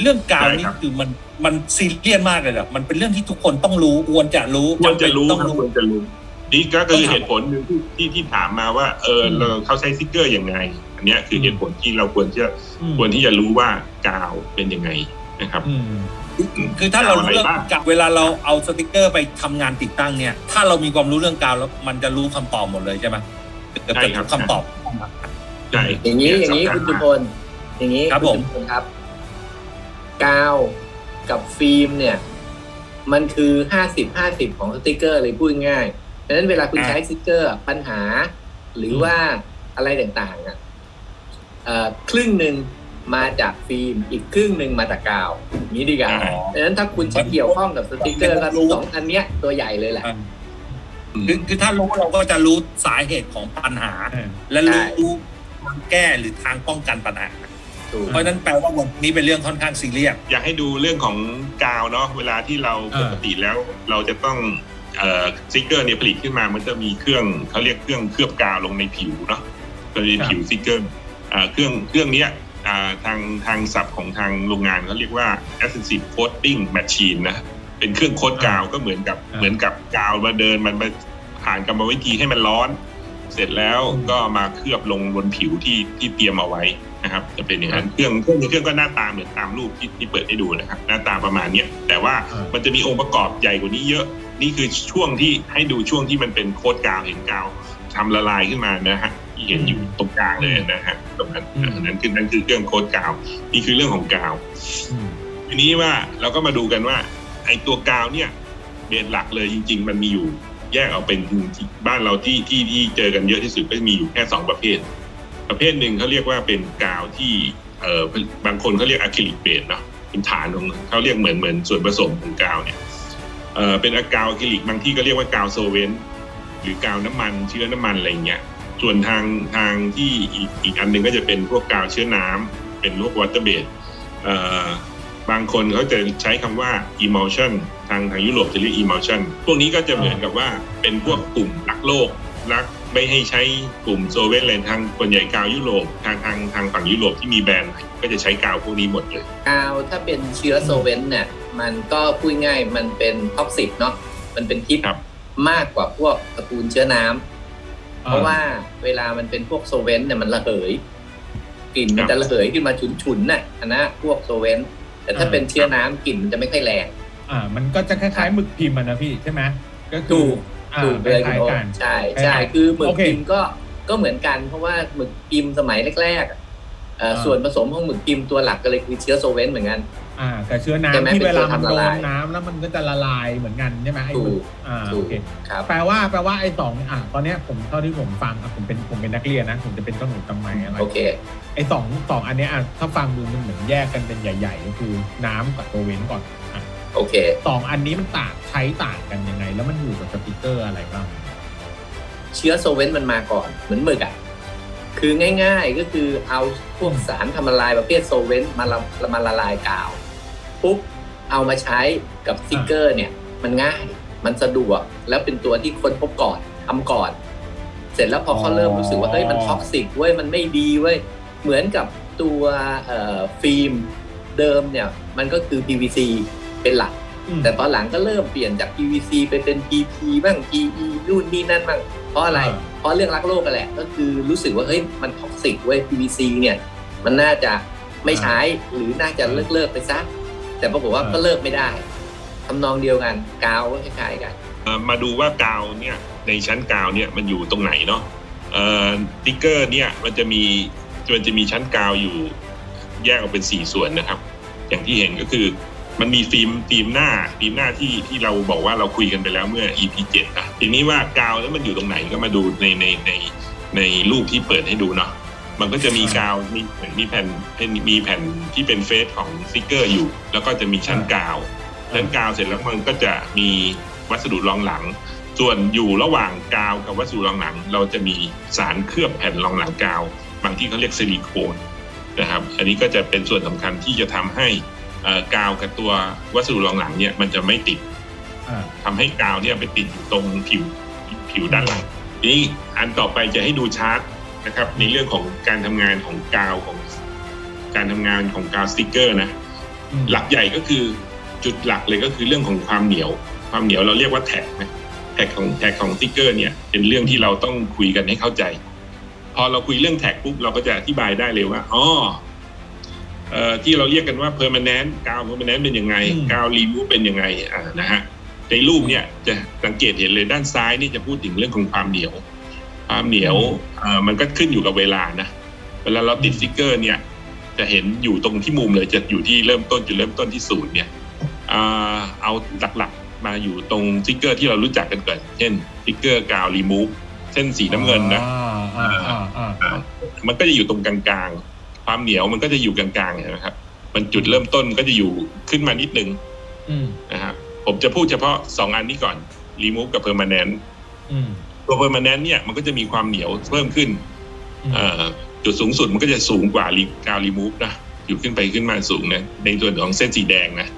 เรื่องกาวใช่นี่ครับคือมันมันซีเรียสมากเลยเหรอมันเป็นเรื่องที่ทุกคนต้องรู้ควรจะรู้ควรจะรู้จำเป็นต้องครับรู้ควรจะรู้นี่ก็ต้คือองถามเหตุผลหนึ่งที่ที่ที่ถามมาว่า เอออืมเราเขาใช้สติ๊กเกอร์ยังไง อันเนี้ยคือเหตุผลที่เราควรจะอืมควรที่จะรู้ว่ากาวเป็นยังไงนะครับอืมคือถ้าเรารู้กาวอะไรเรื่องบ้างกาวเวลาเราเอาสติกเกอร์ไปทำงานติดตั้งเนี่ย ถ้าเรามีความรู้เรื่องกาวแล้วมันจะรู้คำตอบหมดเลยใช่ไหมเกือบใช่จะครับคำตอบใช่อย่างนี้อย่างนี้สำคุณจุมกพลอย่างนี้ครับณผมจุพลครับ กาวกับฟิล์มเนี่ย มันคือห้าสิบห้าสิบของสติกเกอร์เลยพูดง่ายดังนั้นเวลาคุณใช้สติกเกอร์ปัญหา หรือว่าอะไรต่างๆอะเอ่อครึ่งหนึ่งมาจากฟิล์มอีกครึ่งหนึ่งมาจากกาวอย่างนี้ดีกว่าอ๋อดังนั้นถ้าคุณจะเกี่ยวข้องกับสติกเกอร์ก็สองอันเนี้ยตัวใหญ่เลยแหละคือคือถ้ารู้เราก็จะรู้สาเหตุของปัญหาเออและใช่รู้ทางแก้หรือทางป้องกันปัญหา ถูก เพราะฉะนั้นแปลว่าวันนี้เป็นเรื่องค่อนข้างซีเรียส อยากให้ดูเรื่องของกาวเนาะเวลาที่เราเออปกติแล้ว เราจะต้องเอ่อสติ๊กเกอร์เนี่ยผลิตขึ้นมามันจะมีเครื่องเขาเรียกเครื่องเคลือบกาวลงในผิวเนาะก็จะผิวสติ๊กเกอร์อ่าเครื่องเครื่องเนี้ยอ่าทางทางศัพท์ของทางโรงงานเขาเรียกว่า adhesive coating machine นะเป็นเครื่องโคตกาวก็เหมือนกับอ่า เหมือนกับกาวมาเดินมันมาผ่านกรรมวิธีให้มันร้อน เสร็จแล้วก็มาเคลือบลงบนผิวที่ที่เตรียมเอาไว้นะครับ จะเป็นอย่างนั้นเครื่องเครื่องเครื่องก็หน้าตาเหมือนตามรูปที่ที่เปิดให้ดูนะครับ หน้าตาประมาณเนี้ยแต่ว่าอ่ามัมันจะมีองค์ประกอบใหญ่กว่านี้เยอะ นี่คือช่วงที่ให้ดูช่วงที่มันเป็นโคตกาวเห็นกาวทำละลายขึ้นมานะฮะที่เห็นอยู่ตรงกลางเลยนะฮะตรงนั้นอืมอันนั้นคือนั่นคือเครื่องโคตกาว นี่คือเรื่องของกาวอืมทีนี้ว่าเราก็มาดูกันว่าไอ้ตัวกาวเนี่ยเบสหลักเลยจริง ๆ มันมีอยู่ แยกออกเป็นบ้านเราที่ที่ที่เจอกันเยอะที่สุดก็มีอยู่แค่สองประเภท ประเภทหนึ่งเขาเรียกว่าเป็นกาวที่เอ่อบางคนเขาเรียกอะคริลิกเบสเนาะเป็นฐานของเขาเรียกเหมือนเหมือนส่วนผสมของกาวเนี่ยเอ่อเป็นอะกาวอะคริลิกบางที่ก็เรียกว่ากาวโซเวนหรือกาวน้ำมันเชื้อน้ำมันอะไรเงี้ยส่วนทางทางที่อีกอีกอันหนึ่งก็จะเป็นพวกกาวเชื้อน้ำเป็นพวกวอเตอร์เบสเอ่อ บางคนเขาจะใช้คำว่า emulsion ทางทางยุโรปจะเรียก emulsion พวกนี้ก็จะเหมือนกับว่าเป็นพวกกลุ่มรักโลกรักไม่ให้ใช้กลุ่มโซเวียตเลยทางคนใหญ่กาวยุโรปทางทางทางฝั่งยุโรปที่มีแบรนด์ก็จะใช้กาวพวกนี้หมดเลย กาวถ้าเป็นเชื้อโซเวนต์เนี่ยมันก็พูดง่ายมันเป็นท็อกซิกเนาะมันเป็นพิษครับมากกว่าพวกตระกูลเชื้อน้ำเพราะว่าเวลามันเป็นพวกโซเวนต์เนี่ยมันระเหยกลิ่นมันจะระเหยขึ้นมาฉุนๆน่ะอันนะพวกโซเวนต์ แต่ถ้าอ่าเป็นเชื้อน้ำกลิ่นมันจะไม่ค่อยแรง อ่า มันก็จะคล้ายๆหมึกพิมพ์อะนะพี่ใช่ไหมก็คืถูอกอ่าถูกคเลยคุณล้ายโอ๊ๆคกันใช่คล้ายๆใช่คือหมึกโอเคพิมพ์ก็ก็เหมือนกันเพราะว่าหมึกพิมพ์สมัยแรกๆอะเอ่ออ่าส่วนผสมของหมึกพิมพ์ตัวหลักก็เลยคือเชื้อโซเวนต์เหมือนกัน อ่าแต่เชื้อใช่ไหมน้ำที่เป็นเวลาตัวมันทำละโดลานยน้ำแล้วมันก็จะละลายเหมือนกันใช่ไหมไอ้หมึถูกกอ่าถูโอกเค ครับ แปลว่าแปลว่าไอ้สองอะตอนเนี้ยผมเท่าที่ผมฟังอะผมเป็นผมเป็นนักเรียนนะผมจะเป็นต้นหนูตำไมอะไรโอเค ไอ้สองสองอันเนี้ยอะถ้าฟังดูมันเหมือนแยกกันเป็นใหญ่ๆก็คือน้ำกับตัวเว้นก่อนอะโอเค สองอันนี้มันต่างใช้ต่างกันยังไง แล้วมันอยู่กับสปิเกอร์อะไรบ้างเชื้อโซเวนต์มันมาก่อน เหมือนหมึกอะ คือง่ายๆก็คือเอาพวกสารทำละลายประเภทโซเวนต์มาละมาละลายกาว ปุ๊บเอามาใช้กับสติกเกอร์เนี่ย มันง่ายมันสะดวกแล้วเป็นตัวที่คนพบก่อนทำก่อน เสร็จแล้วพอเขาเริ่มรู้สึกว่าเฮ้ยมันท็อกซิกเว้ยมันไม่ดีเว้ยเหมือนกับตัวเอ่อฟิล์มเดิมเนี่ยมันก็คือ PVC เป็นหลักอืมแต่ตอนหลังก็เริ่มเปลี่ยนจาก PVC ไปเป็น PP บ้าง PE นู่นนี่นั่นบ้างเพราะอะไรอ่าเพราะเรื่องรักโลกกันแหละ ก็คือรู้สึกว่าเฮ้ยมันท็อกซิกเว้ย PVC เนี่ยมันน่าจะไม่ใช้หรือน่าจะเลิกเลิกๆไปซะ แต่ปรากฏว่าอ่าก็เลิกไม่ได้ทำนองเดียวกันกาวก็คล้ายๆกัน เอ่อมาดูว่ากาวเนี่ยในชั้นกาวเนี่ยมันอยู่ตรงไหนเนาะเอ่อสติ๊กเกอร์เนี่ยมันจะมีมันจะมีชั้นกาวอยู่แยกออกเป็นสี่ส่วนนะครับ อย่างที่เห็นก็คือมันมีฟิล์มฟิล์มหน้าฟิล์มหน้าที่ที่เราบอกว่าเราคุยกันไปแล้วเมื่อ EP 7นะทีนี้ว่ากาวแล้วมันอยู่ตรงไหนก็มาดูในในในในรูปที่เปิดให้ดูเนาะ มันก็จะมีกาวมีเหมือนมีแผ่นเป็นมีแผ่นที่เป็นเฟซของสติ๊กเกอร์อยู่ แล้วก็จะมีชั้นกาวชั้นกาวเสร็จแล้วมันก็จะมีวัสดุรองหลัง ส่วนอยู่ระหว่างกาวกับวัสดุรองหลัง เราจะมีสารเคลือบแผ่นรองหลังกาว บางที่เขาเรียกซิลิโคนนะครับ อันนี้ก็จะเป็นส่วนสำคัญที่จะทำให้เอ่อกาวกับตัววัสดุรองหลังเนี่ยมันจะไม่ติดอ่าทำให้กาวเนี่ยไปติดอยู่ตรงผิวผิวด้านหลังทีนี้อันต่อไปจะให้ดูชาร์ต นะครับ ในเรื่องของการทำงานของกาวของ การทำงานของกาวสติกเกอร์นะอืมหลักใหญ่ก็คือจุดหลักเลยก็คือเรื่องของความเหนียว ความเหนียวเราเรียกว่าแท็กนะแท็กของแท็กของสติ๊กเกอร์เนี่ย เป็นเรื่องที่เราต้องคุยกันให้เข้าใจ พอเราคุยเรื่องแท็กปุ๊บเราก็จะอธิบายได้เลยว่าอ๋อเอ่อที่เราเรียกกันว่า permanent กาว permanent เป็นยังไงอืมกาว remove เป็นยังไงอ่านะฮะในรูปเนี่ยจะสังเกตเห็นเลยด้านซ้ายนี่จะพูดถึงเรื่องของความเหนียว ความเหนียวเอ่อมันก็ขึ้นอยู่กับเวลานะ เวลาเราติดสติ๊กเกอร์เนี่ย จะเห็นอยู่ตรงที่มุมเลยจะอยู่ที่เริ่มต้นจุดเริ่มต้นที่ศูนย์เนี่ยอ่าเอาหลักๆมาอยู่ตรงสติ๊กเกอร์ที่เรารู้จักกันก่อนเช่นสติ๊กเกอร์กาวรีมูฟเส้นสีน้ำเงินนะอ่าอ่าอ่าอ่ามันก็จะอยู่ตรงกลางๆ ความเหนียวมันก็จะอยู่กลางๆนะครับ มันจุดเริ่มต้นก็จะอยู่ขึ้นมานิดนึงอืมนะครับผมจะพูดเฉพาะสองอันนี้ก่อนรีมูฟกับเพอร์มานแนนอืม ตัวเพอร์มานแนนเนี่ยมันก็จะมีความเหนียวเพิ่มขึ้นอืมเอ่อจุดสูงสุดมันก็จะสูงกว่ารีกาวรีมูฟนะอยู่ขึ้นไปขึ้นมาสูงนะในส่วนของเส้นสีแดงนะ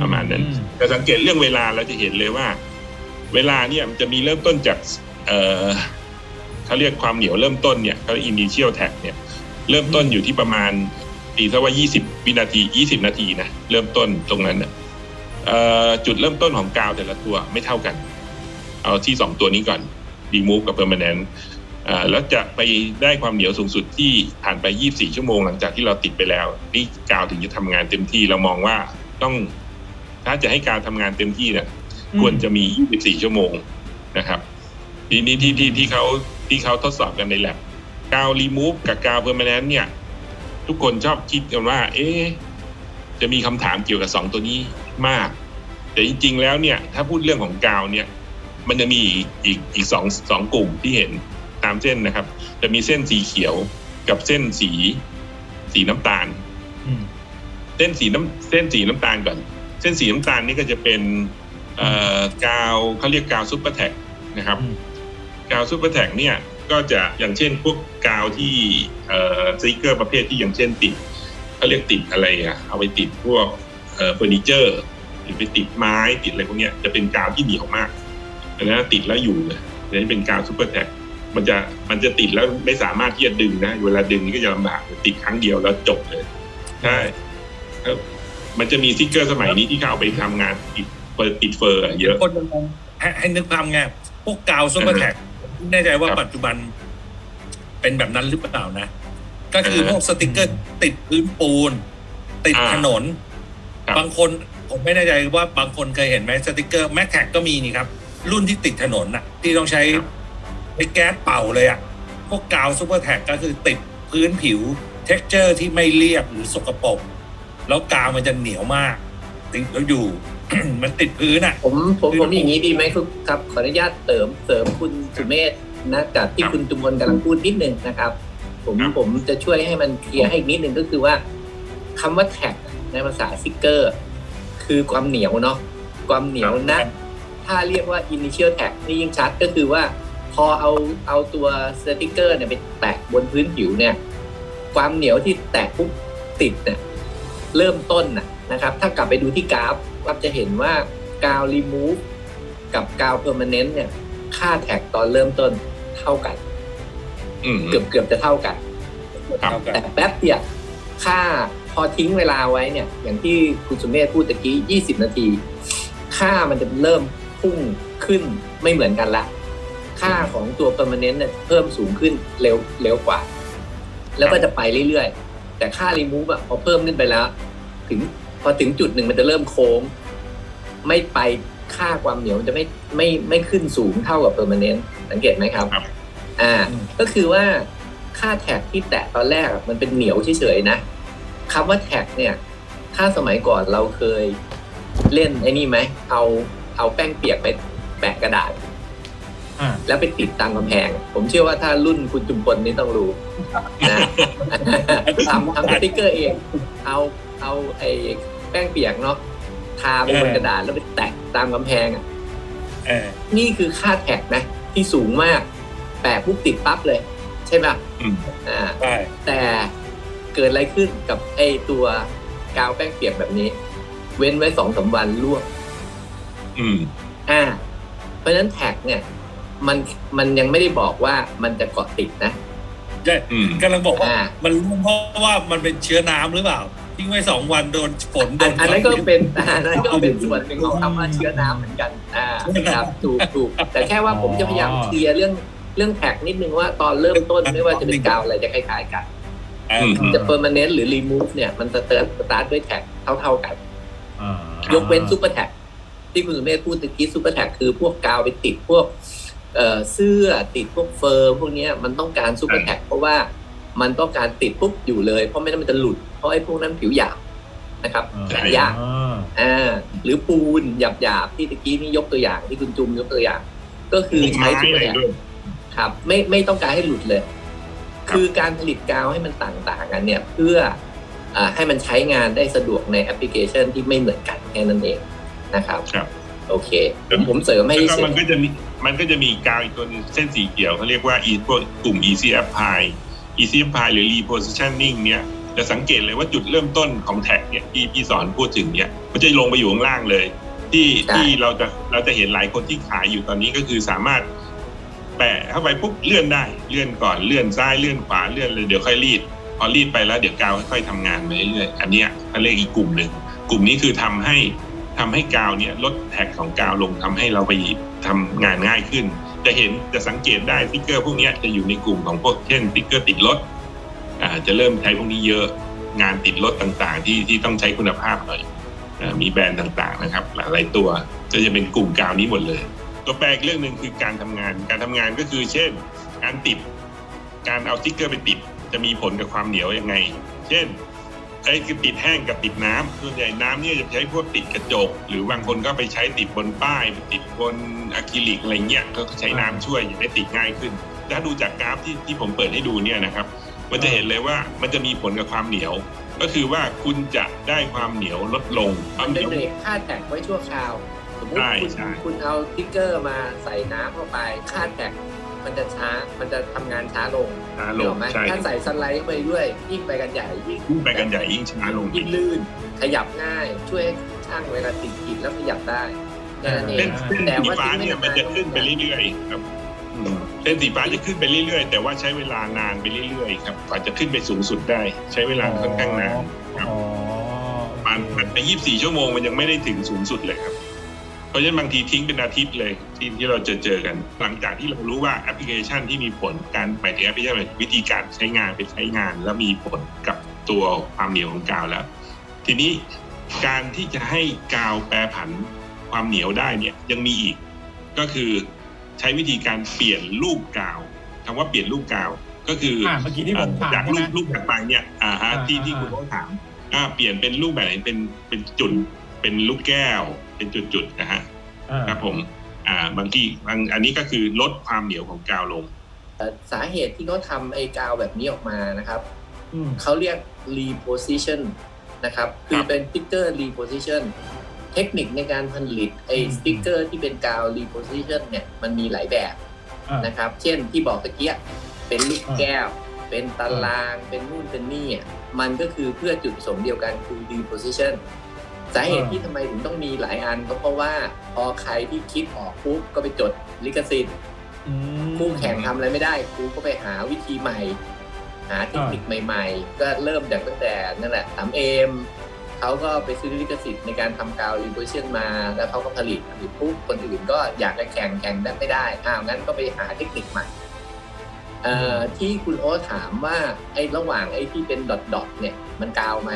ประมาณนั้นอืมแต่สังเกตเรื่องเวลาเราจะเห็นเลยว่า เวลาเนี่ยมันจะมีเริ่มต้นจากเอ่อเขาเรียกความเหนียวเริ่มต้นเนี่ยเขา initial tag เนี่ยเริ่มต้นอยู่ที่ประมาณตีซะว่า 20 วินาที 20 นาทีนะเริ่มต้นตรงนั้นนะเอ่อจุดเริ่มต้นของกาวแต่ละตัวไม่เท่ากัน เอาที่สองตัวนี้ก่อน remove กับ permanent อ่าแล้วจะไปได้ความเหนียวสูงสุดที่ผ่านไป 24 ชั่วโมงหลังจากที่เราติดไปแล้ว นี่กาวถึงจะทำงานเต็มที่เรามองว่าต้องถ้าจะให้การทำงานเต็มที่เนี่ยอืมควรจะมี 24 ชั่วโมงนะครับ ทีนี้ที่ที่ที่เขาที่เขาทดสอบกันในแลบกาวรีมูฟกับกาวเพอร์มานแนนเนี่ยทุกคนชอบคิดกันว่า เอ๊ะจะมีคำถามเกี่ยวกับสองตัวนี้มาก แต่จริงๆแล้วเนี่ย ถ้าพูดเรื่องของกาวเนี่ย มันจะมีอีกอีกอีกสองสองกลุ่มที่เห็นตามเส้นนะครับ จะมีเส้นสีเขียวกับเส้นสี สีน้ำตาลอืมเส้นสีน้ำเส้นสีน้ำตาลก่อน เส้นสีน้ำตาลนี่ก็จะเป็นเอ่อกาวเขาเรียกกาวซุปเปอร์แท็กนะครับอืมกาวซุปเปอร์แท็กเนี่ยก็จะอย่างเช่นพวกกาวที่เอ่อสติกเกอร์ประเภทที่อย่างเช่นติดเขาเรียกติดอะไรอะเอาไปติดพวกเอ่อเฟอร์นิเจอร์หรือไปติดไม้ติดอะไรพวกเนี้ยจะเป็นกาวที่เหนียวมาก ดังนั้นติดแล้วอยู่เลยดังนั้นเป็นกาวซุปเปอร์แท็กมันจะมันจะติดแล้วไม่สามารถที่จะดึงนะ เวลาดึงนี่ก็จะลำบากติดครั้งเดียวแล้วจบเลยใช่ครับมันจะมีสติกเกอร์สมัยนี้ที่เขาเอาไปทำงานติดเฟอร์ติดเฟอร์อะเยอะคนมันมองให้ให้นึกภาพไงพวกกาวซูเปอร์แท็กไม่แน่ใจว่าครับปัจจุบันเป็นแบบนั้นหรือเปล่านะ ก็คือเออพวกสติกเกอร์ ติดพื้นปูน ติดอ่าถนนครับบางคนผมไม่แน่ใจว่าบางคนเคยเห็นไหมสติกเกอร์แม็กแท็กก็มีนี่ครับ รุ่นที่ติดถนนน่ะ ที่ต้องใช้ครับไอ้แก๊สเป่าเลยอะ พวกกาวซูเปอร์แท็กก็คือติดพื้นผิวเท็กเจอร์ที่ไม่เรียบหรือสกปรกแล้วกาวมันจะเหนียวมากติดแล้วอยู่ มันติดพื้นอะ ผมผมผมอย่างนี้ดีไหมครับครับขออนุญาตเสริมเสริมคุณสุเมธนะกับที่ครับคุณจุมนกำลังพูดนิดนึงนะครับ ผมครับผมจะช่วยให้มันเคลียร์ให้อีกนิดนึงก็คือว่าคำว่าแท็กในภาษาซิกเกอร์ คือความเหนียวเนาะความเหนียวนะ ถ้าเรียกว่า initial tag นี่ยิ่งชัดก็คือว่าพอเอาเอาตัวสติกเกอร์เนี่ยไปแตะบนพื้นผิวเนี่ยความเหนียวที่แตะปุ๊บติดเนี่ยเริ่มต้นน่ะนะครับ ถ้ากลับไปดูที่กราฟก็จะเห็นว่ากาว remove กับกาว permanent เนี่ย ค่าแท็กตอนเริ่มต้นเท่ากันอืมเกือบเกือบจะเท่ากันครับเท่ากัน แต่แป๊บเดียวค่าพอทิ้งเวลาไว้เนี่ย อย่างที่คุณสุเมธพูดตะกี้ 20 นาที ค่ามันจะเริ่ม พุ่งขึ้นไม่เหมือนกันละ ค่าของตัว permanent เนี่ยเพิ่มสูงขึ้นเร็วเร็วกว่า แล้วก็จะไปเรื่อยๆ แต่ค่า remove อะพอเพิ่มขึ้นไปแล้ว ถึงพอถึงจุดหนึ่งมันจะเริ่มโค้ง ไม่ไปค่าความเหนียวมันจะไม่ไม่ไม่ขึ้นสูงเท่ากับ permanent สังเกตไหมครับครับอ่าอืมก็คือว่าค่าแท็กที่แตะตอนแรกอะมันเป็นเหนียวเฉยๆนะคำว่าแท็กเนี่ย ถ้าสมัยก่อนเราเคยเล่นไอ้นี่ไหมเอา เอาแป้งเปียกไปแปะกระดาษ อ่าแล้วไปติดตามกำแพง ผมเชื่อว่าถ้ารุ่นคุณจุมพลนี่ต้องรู้นะ ทำทำสติ๊กเกอร์เอง เอาเอาไอ้แป้งเปียกเนาะทาไปบนกระดาษแล้วไปแตะตามกำแพงอะ เออ นี่คือค่าแท็กนะ ที่สูงมาก แปะปุ๊บติดปั๊บเลย ใช่ไหมอืม อ่า ใช่แต่เกิดอะไรขึ้นกับไอ้ตัวกาวแป้งเปียกแบบนี้ เว้นไว้สองสามวันร่วง อืมอ่า เพราะฉะนั้นแท็กเนี่ย มันมันยังไม่ได้บอกว่ามันจะเกาะติดนะ ใช่อืมกำลังบอกว่าอ่า มันร่วงเพราะว่ามันเป็นเชื้อน้ำหรือเปล่าทิ้งไว้สองวันโดนฝนโดอันนอันนั้นก็เป็นอันนั้นก็เป็นส่วนหนึ่งของคำว่าเชื้อน้ำเหมือนกัน อ่าครับถูกถูกแต่แค่ว่าผมจะพยายามเคลียร์เรื่องเรื่องแท็กนิดนึงว่าตอนเริ่มต้นไม่ว่าจะเป็นกาวอะไรจะคล้ายๆกัน อ่าอืมจะ permanent หรือ remove เนี่ยมันจะเติร์สตาร์ทด้วยแท็กเท่าๆกันอ่ายกเว้นซูเปอร์แท็ก ที่คุณสุเมธพูดตะกี้ซูเปอร์แท็กคือพวกกาวไปติดพวกเอ่อเสื้อติดพวกเฟอร์พวกเนี้ยมันต้องการซูเปอร์แท็กเพราะว่ามันต้องการติดปุ๊บอยู่เลย เพราะไม่งั้นมันจะหลุด เพราะไอ้พวกนั้นผิวหยาบนะครับอ่าใช่ยากอ่าอ่าหรือปูนหยาบๆที่ตะกี้นี่ยกตัวอย่างที่คุณจุมยกตัวอย่าง ก็คือพวกใช้ไม้ซูเปออะไรร์แท็กด้วยครับ ไม่ไม่ต้องการให้หลุดเลยครับคือการผลิตกาวให้มันต่างๆกันเนี่ยเพื่ออาให้มันใช้งานได้สะดวกในแอปพลิเคชันที่ไม่เหมือนกันแค่นั้นเอง นะครับครับโอเคผมผมเสริมให้แล้วก็เฉมันยก็จะมีมันก็จะมีกาวอีกตัวหนึงเส้นสีเขียวเขาเรียกว่า e พวกกลุ่ม easy apply easy apply หรือ repositioning เนี่ยจะสังเกตเลยว่าจุดเริ่มต้นของแท็กเนี่ยที่พี่สอนพูดถึงเนี่ยมันจะลงไปอยู่ข้างล่างเลย ที่ที่เราจะเราจะเห็นหลายคนที่ขายอยู่ตอนนี้ก็คือสามารถ แปะเข้าไปปุ๊บเลื่อนได้เลื่อนก่อนเลื่อนซ้ายเลื่อนขวาเลื่อนเลยเดี๋ยวค่อยรีด พอรีดไปแล้วเดี๋ยวกาวค่อยๆทำงานไปเรื่อยๆอันเนี้ยเขาเรียกอีกกลุ่มหนึ่งกลุ่มนี้คือทำให้ ทำให้กาวเนี่ยลดแท็กของกาวลงทำให้เราไปทำงานง่ายขึ้น จะเห็นจะสังเกตได้ติ๊กเกอร์พวกนี้จะอยู่ในกลุ่มของพวกเช่นติ๊กเกอร์ติดรถจะเริ่มใช้พวกนี้เยอะงานติดรถต่างๆ ที่ที่ต้องใช้คุณภาพหน่อยมีแบรนด์ต่างๆนะครับ หลายตัวก็จะเป็นกลุ่มกาวนี้หมดเลย ตัวแปลอีกเรื่องหนึ่งคือการทำงาน การทำงานก็คือเช่น การติด การเอาติ๊กเกอร์ไปติด จะมีผลกับความเหนียวยังไง เช่น ไอ้คือติดแห้งกับติดน้ำส่วนใหญ่น้ำเนี่ยจะใช้พวกติดกระจก หรือบางคนก็ไปใช้ติดบนป้ายติดบนอะคริลิกอะไรเงี้ยก็ใช้น้ำช่วยจะได้ติดง่ายขึ้น ถ้าดูจากกราฟที่ที่ผมเปิดให้ดูเนี่ยนะครับมันจะเห็นเลยว่ามันจะมีผลกับความเหนียว ก็คือว่าคุณจะได้ความเหนียวลดลงคมัวานมเหเป็นีนยวเบรกค่าแท็กไว้ชั่วคราวสมมติใช่คุณใช่คุณเอาสติ๊กเกอร์มาใส่น้ำเข้าไปค่าแท็ก มันจะช้ามันจะทำงานช้าลงช้าลเดี๋ยวงไหมใช่ถ้าใส่สไลด์ไปด้วยยิ่งไปกันใหญ่ยิ่งยิ่งไปกันใหญ่ยิ่งช้าลงยิ่งลื่น ขยับง่ายช่วยให้ช่างเวลาติดกิดแล้วขยับได้แค่นั้นเอเส้งนเส้นแต่สีว่าฟ้าที่ไม่เนี่ยมันจะขึ้นไปเรื่อยๆครับอืมเส้นสีฟ้าจะขึ้นไปเรื่อยๆ แต่ว่าใช้เวลานานไปเรื่อยๆครับกว่าจะขึ้นไปสูงสุดได้ ใช้เวลาค่อนข้างนานครับอ๋อประมาณใน24 ชั่วโมงมันยังไม่ได้ถึงสูงสุดเลยครับ เพราะฉะนั้นบางทีทิ้งเป็นอาทิตย์เลยที่ที่เราเจอเจอกัน หลังจากที่เรารู้ว่าแอปพลิเคชันที่มีผลการหมายถึงแอปพลิเคชันวิธีการใช้งานไปใช้งาน แล้วมีผลกับตัวความเหนียวของกาวแล้ว ทีนี้การที่จะให้กาวแปรผันความเหนียวได้เนี่ยยังมีอีก ก็คือใช้วิธีการเปลี่ยนรูปกาวคำว่าเปลี่ยนรูปกาว ก็คือออ่าเมื่อกี้ที่ผมถามจากใช่รูไหมปรูปถัดไปเนี่ยอ่าฮะอ่าที่ที่อ่าคุณเขาถามอ่าเปลี่ยนเป็นรูปแบบไหนเป็นเป็นจุดเป็นลูกแก้ว เป็นจุดๆนะฮะอ่าครับผมอ่าบางที่บางอันนี้ก็คือลดความเหนียวของกาวลงสาเหตุที่เขาทำไอ้กาวแบบนี้ออกมานะครับอืมเขาเรียก reposition นะครับ คือเป็นสติ๊กเกอร์ reposition เทคนิคในการผลิตไอ้สติ๊กเกอร์ที่เป็นกาว reposition เนี่ยมันมีหลายแบบอ่านะครับ เช่นที่บอกตะเกียเป็นลูกแก้ว เป็นตาราง เป็นนู่นเป็นนี่อะมันก็คือเพื่อจุดประสงค์เดียวกันคือ reposition สาเหตุอ่าที่ทำไมถึงต้องมีหลายอันก็เพราะว่าพอใครที่คิดออกปุ๊บก็ไปจดลิขสิทธิ์อืมคู่แข่งทำอะไรไม่ได้ครูก็ไปหาวิธีใหม่ หาเทคนิคใหม่ ๆ ก็เริ่มจากตั้งแต่นั่นแหละสามเอมเขาก็ไปซื้อลิขสิทธิ์ในการทำกาวรีโพชั่นมา แล้วเขาก็ผลิตผลิตปุ๊บคนอื่นก็อยากจะแข่งแข่งได้ไม่ได้อ้าวงั้นก็ไปหาเทคนิคใหม่เอ่อที่คุณโอ๊ตถามว่าไอ้ระหว่างไอ้ที่เป็นดอทดอทเนี่ยมันกาวไหม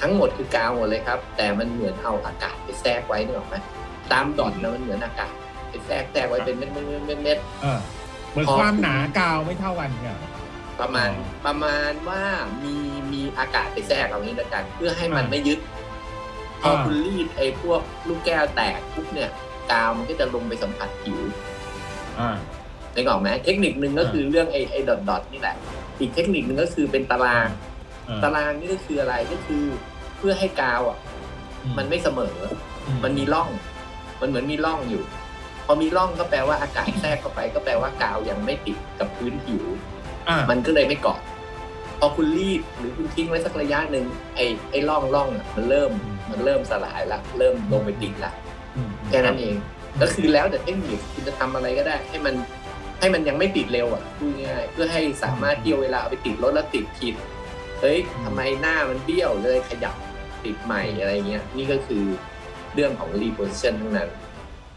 ทั้งหมดคือกาวหมดเลยครับ แต่มันเหมือนเอาอากาศไปแทรกไว้นึกออกไหมตามดอทนะมันเหมือนอากาศไปแทรกแทรกไว้เป็นเม็ดเม็ดเม็ดเม็ดเม็ดอ่าเหมือนพอความหนากาวไม่เท่ากันเนี่ยประมาณอ๋อประมาณว่ามีมีอากาศไปแทรกเอางี้ละกัน เพื่อให้มันอ่าไม่ยึดพออ่าคุณรีดไอ้พวกลูกแก้วแตกปุ๊บเนี่ย กาวมันก็จะลงไปสัมผัสผิวอ่าได้ก่อนไหมเทคนิคหนึ่งก็คือเรื่องไอ้ไอ้ดอทดอทนี่แหละ อีกเทคนิคหนึ่งก็คือเป็นตารางอ่า ตารางนี่ก็คืออะไรก็คือเพื่อให้กาวอะ มันไม่เสมอ มันมีร่อง มันเหมือนมีร่องอยู่ พอมีร่องก็แปลว่าอากาศแทรกเข้าไป ก็แปลว่ากาวยังไม่ติดกับพื้นผิวอ่ามันก็เลยไม่เกาะพอคุณรีดหรือคุณทิ้งไว้สักระยะหนึ่งไอ้ไอ้ร่องร่องอะมันเริ่มอืมมันเริ่มสลายละเริ่มลงไปติดละอืมแค่นั้นเอง ก็คือแล้วแต่เทคนิคคุณจะทำอะไรก็ได้ ให้มันให้มันยังไม่ติดเร็วอะพูดง่ายๆเพื่อให้สามารถที่เอาเวลาเอาไปติดรถแล้วติดผิดไป เฮ้ยทำไมหน้ามันเบี้ยวเลยขยับติดใหม่อะไรเงี้ยนี่ก็คือเรื่องของรีโพสิชันทั้งนั้น